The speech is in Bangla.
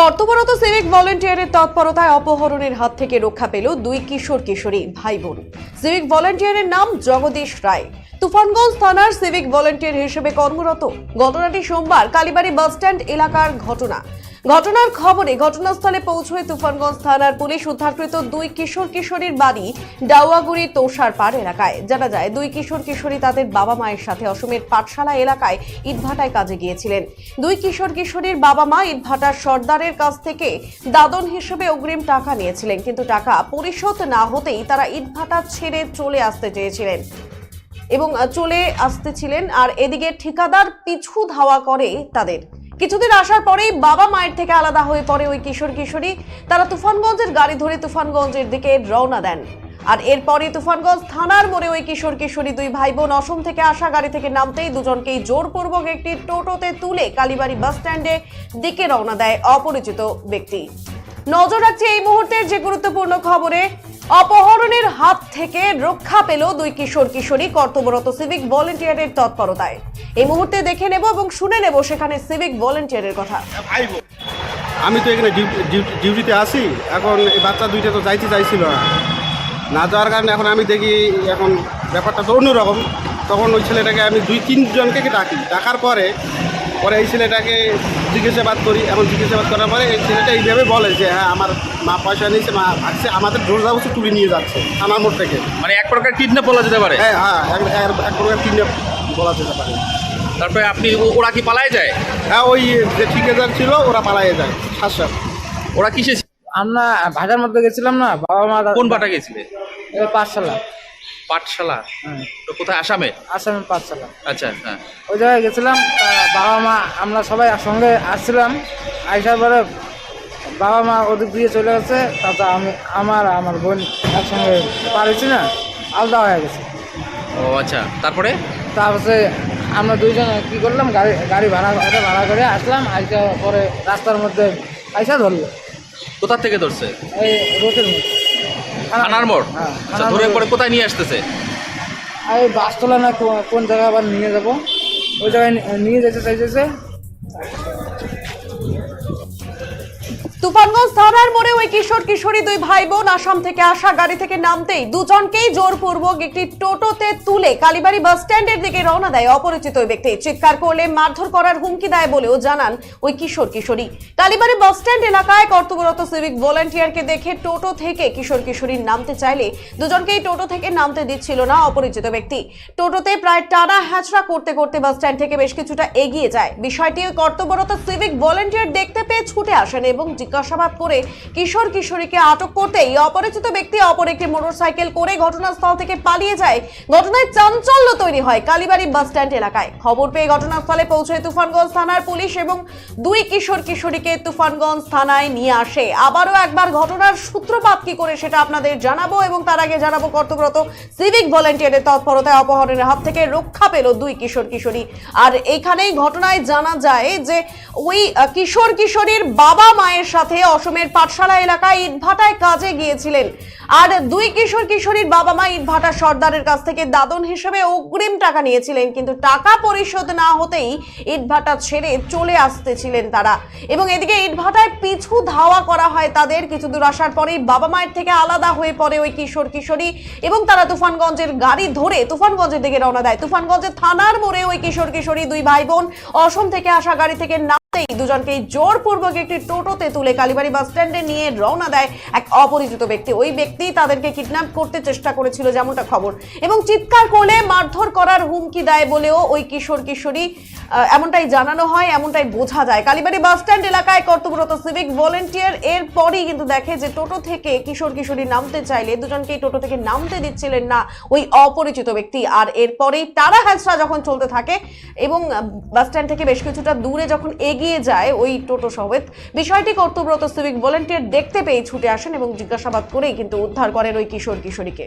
কর্তব্যরত সিভিক ভলেন্টিয়ারের তৎপরতায় অপহরণের হাত থেকে রক্ষা পেল দুই কিশোর কিশোরী ভাই বোন। সিভিক ভলেন্টিয়ারের নাম জগদীশ রায়। তুফানগঞ্জ থানার সিভিক ভলেন্টিয়ার হিসেবে কর্মরত। ঘটনাটি সোমবার কালীবাড়ি বাসস্ট্যান্ড এলাকার ঘটনা। ঘটনার খবরে ঘটনাস্থলে পৌঁছয় তুফানগঞ্জ থানার পুলিশ উদ্ধারকৃত দুই কিশোর কিশোরীর বাড়ি ডাউয়াগুড়ি তোষারপাড় এলাকায়। জানা যায়, দুই কিশোর কিশোরী তাদের বাবা মায়ের সাথে অসমের পাঠশালা এলাকায় ইটভাটায় কাজে গিয়েছিলেন। দুই কিশোর কিশোরীর বাবা মা ইটভাটার সর্দারের কাছ থেকে দাদন হিসেবে অগ্রিম টাকা নিয়েছিলেন, কিন্তু টাকা পরিশোধ না হতেই তারা ইটভাটা ছেড়ে চলে আসতে চেয়েছিলেন এবং চলে আসতেছিলেন আর এদিকে ঠিকাদার পিছু ধাওয়া করে তাদের। কিছুদিন আসার পরেই বাবা মায়ের থেকে আলাদা হয়ে পড়ে ওই কিশোর কিশোরী। তারা তুফানগঞ্জের গাড়ি ধরে তুফানগঞ্জের দিকে রওনা দেন। আর এরপরে তুফানগঞ্জ থানার মোড়ে ওই কিশোর কিশোরী দুই ভাই বোন অসম থেকে আসা গাড়ি থেকে নামতেই দুজনকেই জোরপূর্বক একটি টোটোতে তুলে কালীবাড়ি বাস স্ট্যান্ডে দিকে রওনা দেয় অপরিচিত ব্যক্তি। নজর রাখছে এই মুহূর্তের যে গুরুত্বপূর্ণ খবরে, অপহরণের হাত থেকে রক্ষা পেল দুই কিশোর কিশোরী কর্তব্যরত সিভিক ভলেন্টিয়ারের তৎপরতায়। এই মুহূর্তে দেখে নেব এবং শুনে নেব সেখানে সিভিক ভলেন্টিয়ারের কথা। আমি তো এখানে ডিউটি- ডিউটি- ডিউটিতে আসি এখন এই বাচ্চা দুইটা তো যাইতে চাইছিল না। না যাওয়ার কারণে এখন আমি দেখি এখন ব্যাপারটা তো অন্যরকম। তখন ওই ছেলেটাকে আমি দুই তিনজনকে ডাকি? ডাকার পরে পরে এই ছেলেটাকে জিজ্ঞাসাবাদ করি। এবং জিজ্ঞাসাবাদ করার পরে এই ছেলেটা এইভাবে বলে যে হ্যাঁ আমার মা পয়সা নিয়েছে মা আসছে আমাদের জোর যাব তুলে নিয়ে যাচ্ছে থানার মোড় থেকে। মানে এক প্রকার কিডন্যাপ বলা যেতে পারে। হ্যাঁ হ্যাঁ এক- প্রকার তিনটে বলা যেতে পারে। তারপরে আপনি ও- ওরা কি পালায় যায়? হ্যাঁ ওই যে ঠিকাদার ছিল ওরা পালাইয়ে যায়। শাসক ওরা কিসে ছিল? আমরা ভাটার মধ্যে গেছিলাম না বাবা মা কোন বাটা গেছিলে? এবার পাঠশালা। পাঠশালা। হ্যাঁ। তো কোথায়? আসামে? আসামের পাঠশালা। আচ্ছা হ্যাঁ ওই জায়গায় গেছিলাম বাবা মা আমরা সবাই সঙ্গে আসছিলাম। আসার পরে বাবা মা ওদিক দিয়ে চলে গেছে তাতে আমি আমার আমার বোন একসঙ্গে পারেছি না আলাদা হয়ে গেছে। ও আচ্ছা। তারপরে? তারপরে আমরা দুইজন কী করলাম গাড়ি গাড়ি ভাড়া করে ভাড়া করে আসলাম আইসা পরে রাস্তার মধ্যে আইসা ধরলো। কোথা থেকে ধরছে? এই রোডের মধ্যে। থানার মোড়? হ্যাঁ আচ্ছা ধরে পরে কোথায় নিয়ে আসতেছে? আর এই বাসতলা না কোন জায়গায় আবার নিয়ে যাব? ওই জায়গায় নিয়ে যেতে চাইতেছে। তুফানগঞ্জ থানার মোড়ে ওই কিশোর কিশোরী দুই ভাই বোন আসাম থেকে আসা গাড়ি থেকে নামতেই দুজনকেই জোরপূর্বক একটি টোটোতে তুলে কালীবাড়ি বাস স্ট্যান্ডের দিকে রওনা দেয় অপরিচিত ওই ব্যক্তি। চিৎকার করলে মারধর করার হুমকি দেয় বলেও জানান ওই কিশোর কিশোরী। কালীবাড়ি বাস স্ট্যান্ড এলাকায় কর্তব্যরত সিভিক ভলেন্টিয়ারকে দেখে টোটো থেকে কিশোর কিশোরী নামতে চাইলে দুজনকেই টোটো থেকে নামতে দিচ্ছিল না অপরিচিত ব্যক্তি। টোটোতে প্রায় টানা হ্যাচড়া করতে করতে বাস স্ট্যান্ড থেকে বেশ কিছুটা এগিয়ে যায়। বিষয়টি কর্তব্যরত সিভিক ভলেন্টিয়ার দেখতে পেয়ে ছুটে আসেন এবং জিজ্ঞাসাবাদ করে কিশোর কিশোরীকে আটক করতেই অপরিচিত ব্যক্তি অপর একটি মোটরসাইকেল করে ঘটনাস্থল থেকে পালিয়ে যায়। ঘটনায় চাঞ্চল্য তৈরি হয় কালীবাড়ি বাস স্ট্যান্ড এলাকায়। খবর পেয়ে ঘটনাস্থলে পৌঁছয় তুফানগঞ্জ থানার পুলিশ এবং দুই কিশোর কিশোরীকে তুফানগঞ্জ থানায় নিয়ে আসে। আবারও একবার ঘটনার সূত্রপাত কি করে সেটা আপনাদের জানাব এবং তার আগে জানাব কর্তব্যরত সিভিক ভলেন্টিয়ারের তৎপরতায় অপহরণের হাত থেকে রক্ষা পেল দুই কিশোর কিশোরী। আর এখানেই ঘটনায় জানা যায় যে ওই কিশোর কিশোরীর বাবা মায়ের সাথে অসমের পাঠশালা এলাকায় ইটভাটায় কাজে গিয়েছিলেন। আর দুই কিশোর কিশোরীর বাবা মা ইটভাটা সর্দারের কাছ থেকে দাদন হিসেবে অগ্রিম টাকা নিয়েছিলেন, কিন্তু টাকা পরিশোধ না হতেই ইটভাটা ছেড়ে চলে আসতেছিলেন তারা। এবং এদিকে ইটভাটায় পিছু ধাওয়া করা হয় তাদের, কিছু দূর আসার পরেই বাবা মায়ের থেকে আলাদা হয়ে পড়ে ওই কিশোর কিশোরী এবং তারা তুফানগঞ্জের গাড়ি ধরে তুফানগঞ্জের দিকে রওনা দেয়। তুফানগঞ্জের থানার মোড়ে ওই কিশোর কিশোরী দুই ভাই বোন অসম থেকে আসা গাড়ি থেকে নামতেই দুজনকেই জোরপূর্বক একটি টোটোতে তুলে কালীবাড়ি বাস স্ট্যান্ডে নিয়ে রওনা দেয় এক অপরিচিত ব্যক্তি। ওই ব্যক্তি তাদেরকে কিডন্যাপ করতে চেষ্টা করেছিল যেমনটা খবর। এবং চিৎকার করলে মারধর করার হুমকি দেয় বলেও ওই কিশোর কিশোরী এমনটাই জানানো হয়, এমনটাই বোঝা যায়। কালীবাড়ি বাস স্ট্যান্ড এলাকায় কর্তব্যরত সিভিক ভলেন্টিয়ার এর পরই কিন্তু দেখে যে টোটো থেকে কিশোর কিশোরী নামতে চাইলে দুজনকেই টোটো থেকে নামতে দিচ্ছিলেন না ওই অপরিচিত ব্যক্তি। আর এরপরেই তারা হ্যাচড়া যখন চলতে থাকে এবং বাস স্ট্যান্ড থেকে বেশ কিছুটা দূরে যখন এগিয়ে যায় ওই টোটো সমেত। বিষয়টি কর্তব্যরত সিভিক ভলেন্টিয়ার দেখতে পেয়ে ছুটে আসেন এবং জিজ্ঞাসাবাদ করেই কিন্তু উদ্ধার করেন ওই কিশোর কিশোরীকে